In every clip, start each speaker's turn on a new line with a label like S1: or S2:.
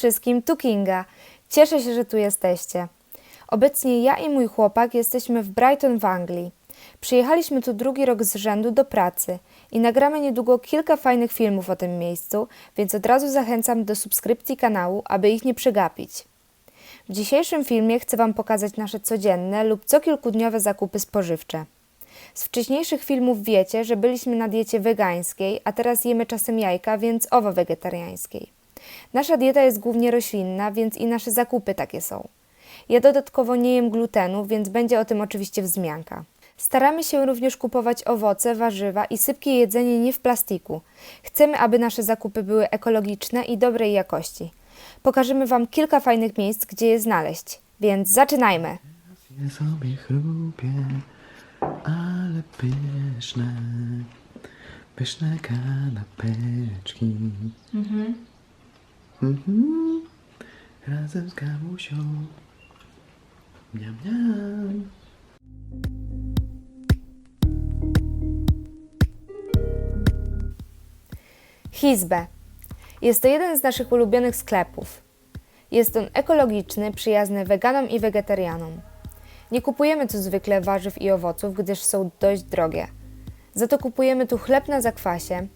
S1: Wszystkim, tu Kinga. Cieszę się, że tu jesteście. Obecnie ja i mój chłopak jesteśmy w Brighton w Anglii. Przyjechaliśmy tu drugi rok z rzędu do pracy i nagramy niedługo kilka fajnych filmów o tym miejscu, więc od razu zachęcam do subskrypcji kanału, aby ich nie przegapić. W dzisiejszym filmie chcę Wam pokazać nasze codzienne lub co kilkudniowe zakupy spożywcze. Z wcześniejszych filmów wiecie, że byliśmy na diecie wegańskiej, a teraz jemy czasem jajka, więc owo wegetariańskiej. Nasza dieta jest głównie roślinna, więc i nasze zakupy takie są. Ja dodatkowo nie jem glutenu, więc będzie o tym oczywiście wzmianka. Staramy się również kupować owoce, warzywa i sypkie jedzenie nie w plastiku. Chcemy, aby nasze zakupy były ekologiczne i dobrej jakości. Pokażemy Wam kilka fajnych miejsc, gdzie je znaleźć. Więc zaczynajmy!
S2: Ja sobie chrupię, ale pyszne, pyszne kanapeczki. Mhm. Razem z kamusią. Miam, miam.
S1: Hizbe. Jest to jeden z naszych ulubionych sklepów. Jest on ekologiczny, przyjazny weganom i wegetarianom. Nie kupujemy tu zwykle warzyw i owoców, gdyż są dość drogie. Za to kupujemy tu chleb na zakwasie.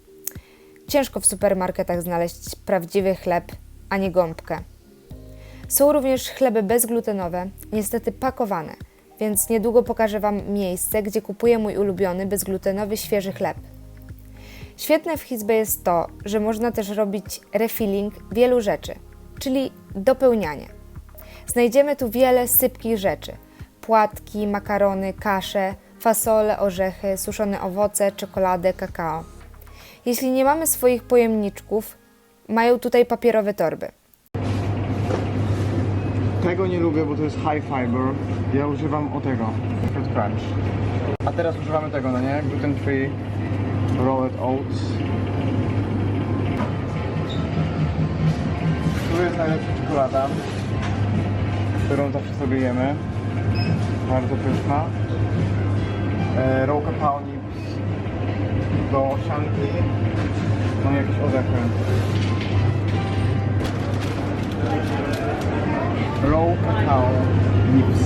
S1: Ciężko w supermarketach znaleźć prawdziwy chleb, a nie gąbkę. Są również chleby bezglutenowe, niestety pakowane, więc niedługo pokażę Wam miejsce, gdzie kupuję mój ulubiony bezglutenowy świeży chleb. Świetne w Hizbie jest to, że można też robić refilling wielu rzeczy, czyli dopełnianie. Znajdziemy tu wiele sypkich rzeczy: płatki, makarony, kasze, fasole, orzechy, suszone owoce, czekoladę, kakao. Jeśli nie mamy swoich pojemniczków, mają tutaj papierowe torby.
S3: Tego nie lubię, bo to jest high fiber. Ja używam o tego, Fruit Crunch. A teraz używamy tego, no nie? Gluten free rolled oats. Tu jest najlepsza czekolada, którą zawsze sobie jemy. Bardzo pyszna. E, roll do owsianki. No i jakieś orzechy. Roll cacao nips.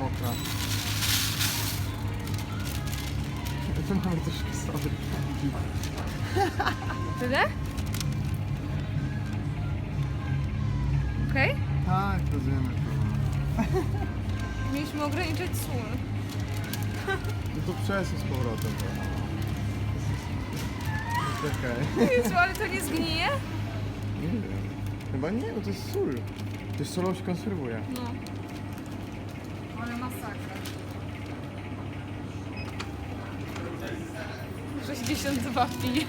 S3: Mokra. To mamy troszkę sody.
S1: Tyle? Okej?
S3: Tak, rozumiemy to.
S1: Mieliśmy ograniczać sól.
S3: No to przesuń z powrotem. Czekaj.
S1: Jezu, ale to nie zgnije?
S3: Nie wiem. Chyba nie, bo to jest sól. To jest solą się konserwuje.
S1: No. Ale masakra. 62 pi.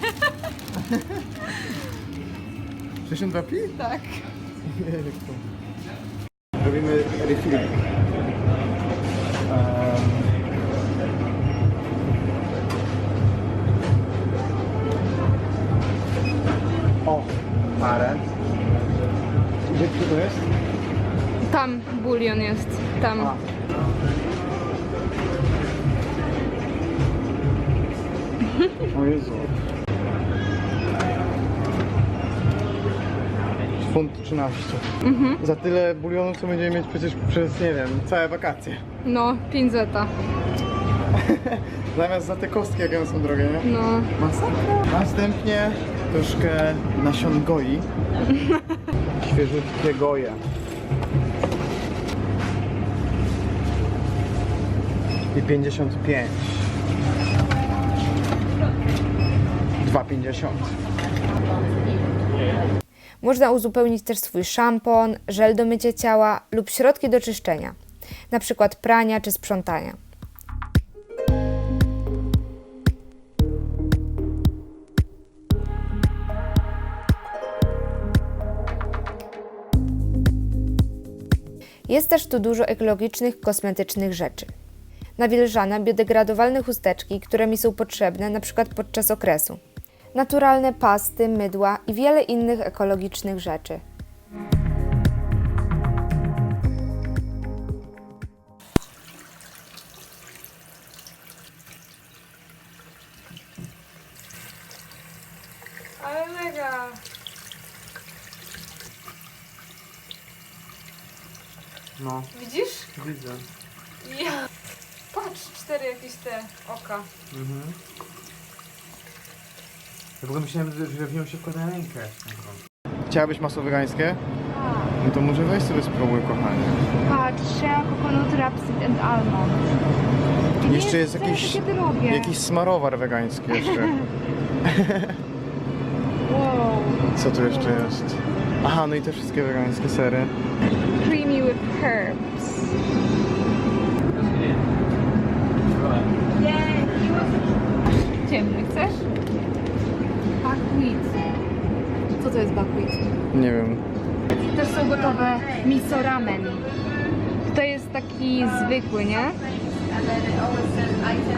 S3: 62 pi?
S1: Tak.
S3: Robimy refilling. O, parę. Gdzie to jest?
S1: Tam bulion jest. Tam.
S3: A. O Jezu. Funt 13. Za tyle bulionu, co będziemy mieć przecież przez, nie wiem, całe wakacje.
S1: No, 5 zeta.
S3: Zamiast za te kostki, jak one są drogie, nie?
S1: No.
S3: Masakra. Następnie troszkę nasion goi. Świeżutkie goje. I 55. 2,50.
S1: Można uzupełnić też swój szampon, żel do mycia ciała lub środki do czyszczenia, przykład prania czy sprzątania. Jest też tu dużo ekologicznych, kosmetycznych rzeczy. Nawilżane, biodegradowalne chusteczki, które mi są potrzebne np. podczas okresu. Naturalne pasty, mydła i wiele innych ekologicznych rzeczy. Ale mega!
S3: No,
S1: Widzisz?
S3: widzę.
S1: Ja. Patrz, cztery jakieś te oka.
S3: Mhm. Ja w ogóle myślałem, że w nią się wkłada rękę. Chciałabyś masło wegańskie? No to może weź sobie spróbuj, kochanie.
S1: Patrz, shea coconut rapeseed and almond.
S3: Jeszcze jest
S1: wcale
S3: jakiś-
S1: takie drogie.
S3: Jakiś smarowar wegański jeszcze.
S1: Wow.
S3: Co tu jeszcze jest? Aha, no i te wszystkie wegańskie sery.
S1: Creamy with herbs. Ciemny, chcesz? Buckwheat. Co to jest buckwheat?
S3: Nie wiem.
S1: Też są gotowe miso ramen. To jest taki zwykły, nie?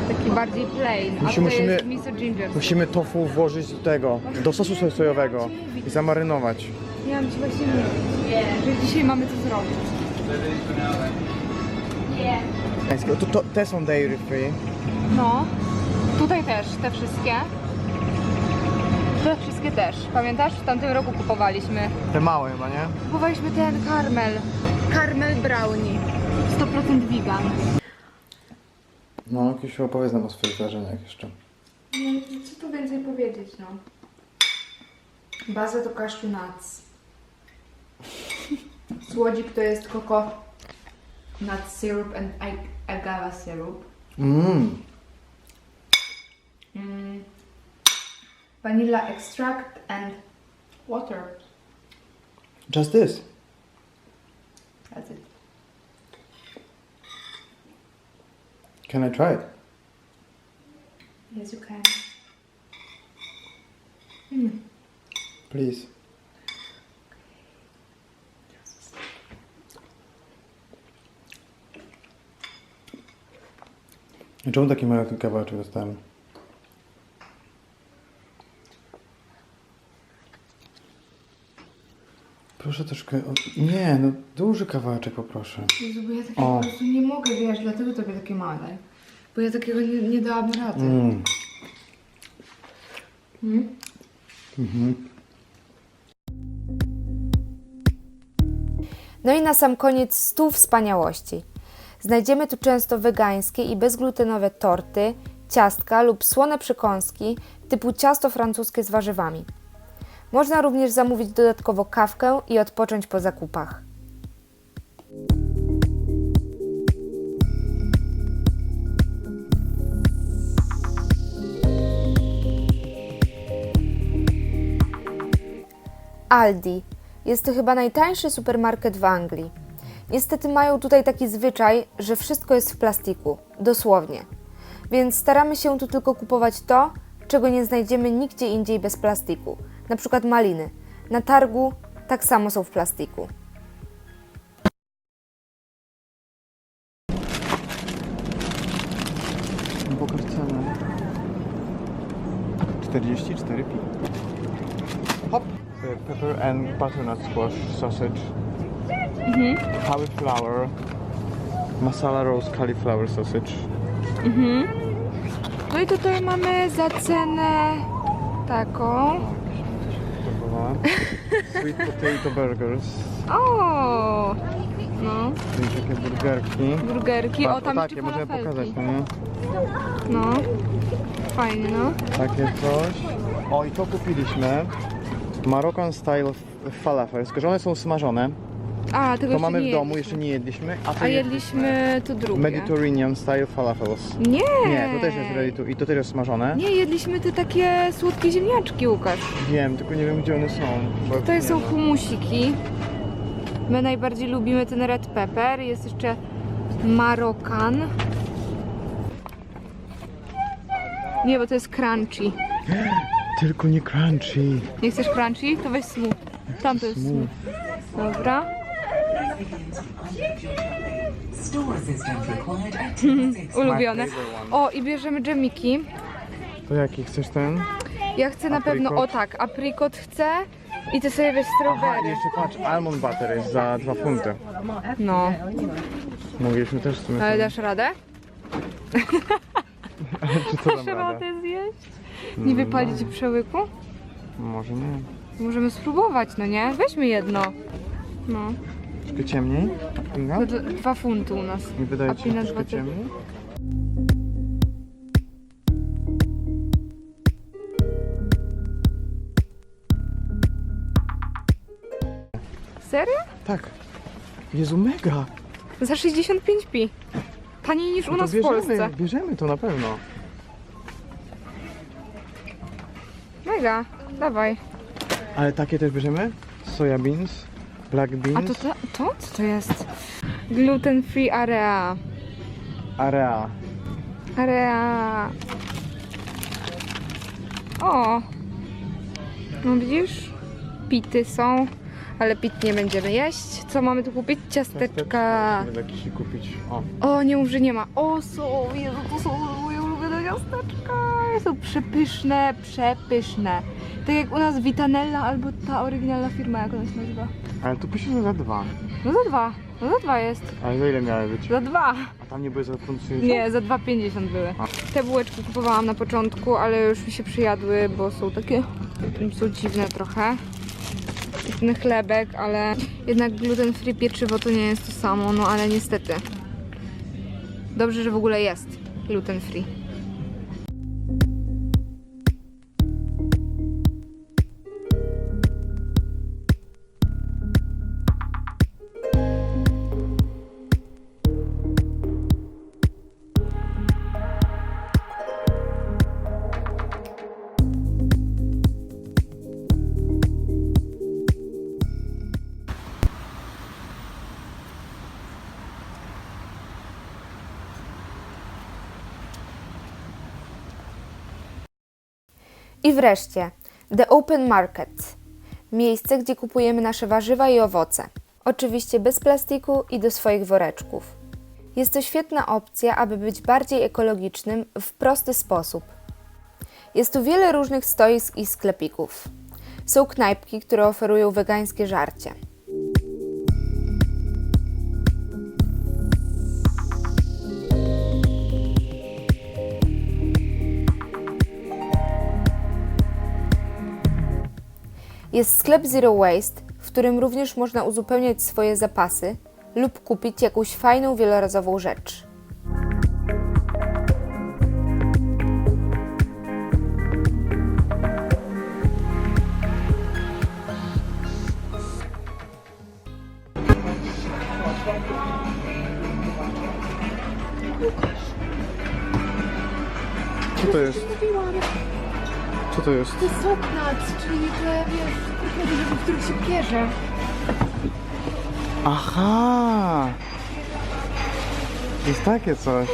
S1: Taki bardziej plain. A
S3: Musi-
S1: to
S3: musimy-
S1: jest miso ginger.
S3: Musimy tofu włożyć do tego, do sosu sojowego i zamarynować.
S1: Miałam ci właśnie mówić, że dzisiaj mamy to zrobić.
S3: To, to, te są dairy free.
S1: No, tutaj też te wszystkie. Te wszystkie też. Pamiętasz? W tamtym roku kupowaliśmy.
S3: Te małe chyba, nie?
S1: Kupowaliśmy ten karmel. Karmel brownie. 100% vegan.
S3: No, jakieś opowiedz nam o swoich wrażeniach jeszcze.
S1: No, co tu więcej powiedzieć, no. Baza to cashew nuts. Słodzik to jest coco nut syrup and ag- agave syrup.
S3: Mmm.
S1: Vanilla extract and water.
S3: Just this.
S1: That's it.
S3: Can I try it?
S1: Yes, you can. Mm.
S3: Please. A Czemu taki mały kawałeczek dostałem? Proszę troszkę. O... Nie, no duży kawałeczek poproszę.
S1: Jezu, bo ja takiego
S3: O.
S1: po prostu nie mogę, wiesz, dlatego tobie takie małe. Bo ja takiego nie, nie dałabym rady.
S3: Mm.
S1: Mm.
S3: Mhm.
S1: No i na sam koniec stół wspaniałości. Znajdziemy tu często wegańskie i bezglutenowe torty, ciastka lub słone przekąski typu ciasto francuskie z warzywami. Można również zamówić dodatkowo kawkę i odpocząć po zakupach. Aldi. Jest to chyba najtańszy supermarket w Anglii. Niestety mają tutaj taki zwyczaj, że wszystko jest w plastiku, dosłownie. Więc staramy się tu tylko kupować to, czego nie znajdziemy nigdzie indziej bez plastiku. Na przykład maliny. Na targu tak samo są w plastiku.
S3: Pokaż cenę. 44 pi. Hop. Pepper and butternut squash sausage. Cauliflower. Masala roast cauliflower sausage.
S1: No i tutaj mamy za cenę taką.
S3: Sweet potato burgers.
S1: O! No,
S3: Czyli takie burgerki.
S1: burgerki. O, tam
S3: takie możemy pokazać, no nie?
S1: No, fajnie, no.
S3: Takie coś. O i to kupiliśmy. Marokkan style falafel. Tylko, że one są smażone.
S1: A, tego
S3: To
S1: jeszcze
S3: mamy w
S1: nie
S3: domu,
S1: jedliśmy.
S3: jeszcze nie jedliśmy. A to
S1: A jedliśmy tu drugie.
S3: Mediterranean style falafels.
S1: Nie!
S3: Nie, to też jest ready to i to też jest smażone.
S1: Nie, jedliśmy te takie słodkie ziemniaczki, Łukasz.
S3: Wiem, tylko nie wiem gdzie one są. Bo
S1: Tutaj
S3: nie
S1: są
S3: ma.
S1: humusiki. My najbardziej lubimy ten red pepper. Jest jeszcze marokan. Nie, bo to jest crunchy.
S3: Tylko nie crunchy.
S1: Nie chcesz crunchy? To weź smooth. Tam to jest smooth. Dobra. Ulubione.
S3: My favorite one.
S1: O, i bierzemy dżemiki.
S3: To jaki? Chcesz ten?
S1: Ja chcę na pewno, o tak, aprikot chcę i ty sobie weź
S3: Aha,
S1: strawberry.
S3: jeszcze patrz, almond butter jest za 2 funty.
S1: No,
S3: Mogliśmy też w sumie...
S1: ale dasz radę?
S3: Czy co
S1: Dasz
S3: dam radę?
S1: radę zjeść? Nie wypali ci przełyku?
S3: Może nie.
S1: Możemy spróbować, no nie? Weźmy jedno. No,
S3: Troszkę ciemniej?
S1: To d- dwa funty u nas.
S3: Nie wydaje
S1: A
S3: ci się
S1: peanut
S3: troszkę
S1: butter?
S3: ciemniej?
S1: Serio?
S3: Tak. Jezu, mega!
S1: Za 65p. Taniej niż u
S3: No to
S1: nas w
S3: bierzemy,
S1: Polsce.
S3: bierzemy to na pewno.
S1: Mega, dawaj.
S3: Ale takie też bierzemy? Soja beans, black
S1: A
S3: beans,
S1: to, to, to? Co to jest? Gluten free area.
S3: area.
S1: Area. O! No widzisz? Pity są, ale pit nie będziemy jeść. Co mamy tu kupić? Ciasteczka.
S3: Będę kupić. O,
S1: O, nie mów, że nie ma. O, są, Jezu, to są moje ulubione ciasteczka. Są przepyszne, przepyszne. Tak jak u nas Vitanella albo ta oryginalna firma, jak ona się nazywa.
S3: ale tu pisze, że za dwa.
S1: No za dwa. No za dwa jest.
S3: Ale za ile miały być?
S1: Za dwa.
S3: A tam nie były za 60?
S1: Nie, za 2,50 były. Te bułeczki kupowałam na początku, ale już mi się przyjadły, bo są takie, są dziwne trochę. Ten chlebek, ale jednak gluten free pieczywo to nie jest to samo, no ale niestety. Dobrze, że w ogóle jest gluten free. I wreszcie The Open Market. Miejsce, gdzie kupujemy nasze warzywa i owoce. Oczywiście bez plastiku i do swoich woreczków. Jest to świetna opcja, aby być bardziej ekologicznym w prosty sposób. Jest tu wiele różnych stoisk i sklepików. Są knajpki, które oferują wegańskie żarcie. Jest sklep Zero Waste, w którym również można uzupełniać swoje zapasy lub kupić jakąś fajną wielorazową rzecz. Są nuts, czyli te, wiesz, w których się pierze.
S3: Aha! Jest takie coś.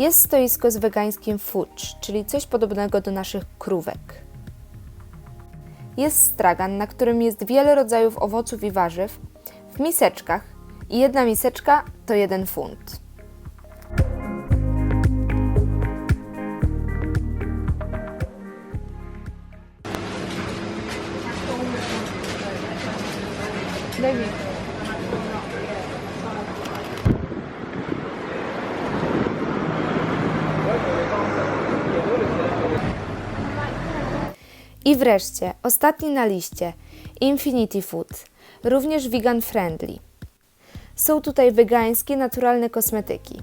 S1: Jest stoisko z wegańskim fudge, czyli coś podobnego do naszych krówek. Jest stragan, na którym jest wiele rodzajów owoców i warzyw w miseczkach i jedna miseczka to jeden funt. I wreszcie, ostatni na liście Infinity Food, również vegan friendly. Są tutaj wegańskie, naturalne kosmetyki,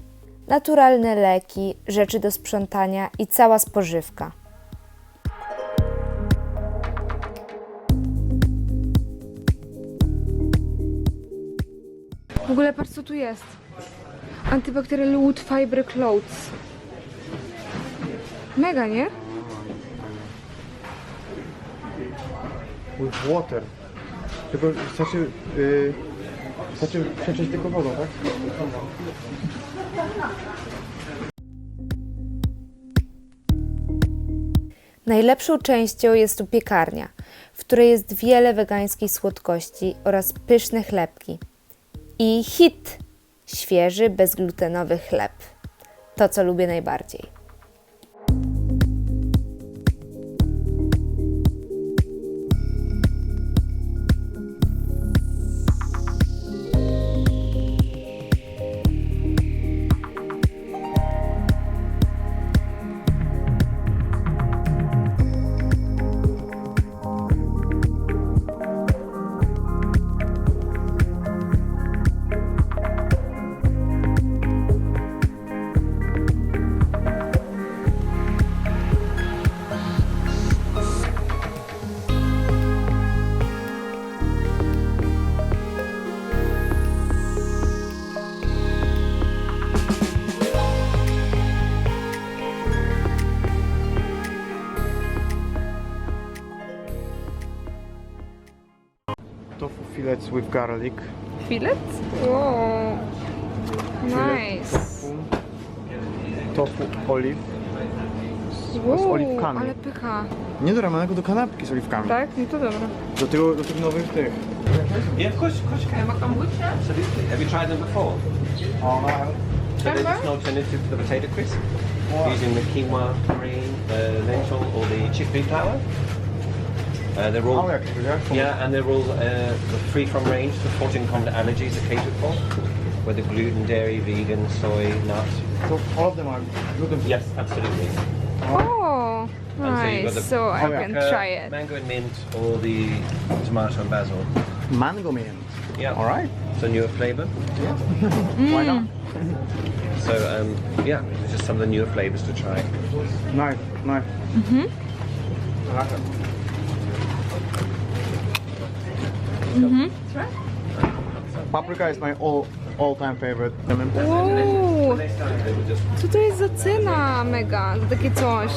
S1: naturalne leki, rzeczy do sprzątania i cała spożywka. W ogóle patrz co tu jest. Antybakterial Wood Fiber Clothes. Mega, nie?
S3: With water. Tylko wystarczy, yy, wystarczy przeczyść tylko wodą, tak?
S1: Najlepszą częścią jest tu piekarnia, w której jest wiele wegańskich słodkości oraz pyszne chlebki. I hit! Świeży, bezglutenowy chleb. To, co lubię najbardziej.
S3: Tofu fillets with garlic.
S1: Filet? Wow. Nice.
S3: Tofu olive.
S1: Wow,
S3: z oliwkami.
S1: ale pycha.
S3: Nie do ramanego, do kanapki z oliwkami.
S1: Tak? No to dobra.
S3: Do, tego, do tych nowych tych.
S4: Yeah, of course, of course you can. Absolutely. Have you tried them before?
S3: O, no,
S4: So they're just an alternative to the potato crisp, using the quinoa, grain, the lentil, or the chickpea flour. Uh, they're all
S3: Mało jakieś,
S4: yeah, and they're all uh, free from range to 14 common allergies are catered for, whether gluten, dairy, vegan, soy, nuts.
S3: So all of them are gluten free.
S4: Yes, absolutely.
S1: Oh,
S4: And so you've
S1: nice.
S4: the-
S1: So I can try it.
S4: Mango and mint, or the tomato and basil.
S3: Mango mint.
S4: Yeah,
S3: Alright.
S4: it's a newer flavour. Yeah.
S3: Why not?
S4: So um, yeah, it's just some of the newer flavours to try.
S3: Nice, nice. Mm-hmm. It. Mm-hmm. Paprika is my all favorite.
S1: Wow,
S4: they were just
S1: co to jest za cena mega, za takie coś.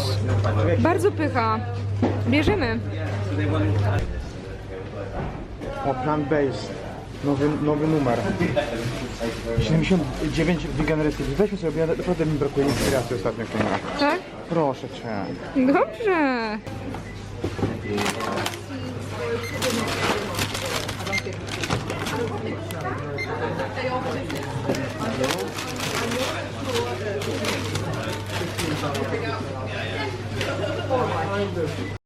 S1: Bardzo pycha. Bierzemy.
S3: O, plant-based. Nowy, nowy numer. 79 vegan recipes. Weźmy sobie, ja naprawdę mi brakuje inspiracji ostatnio w tym.
S1: Tak?
S3: Proszę cię.
S1: Dobrze. time to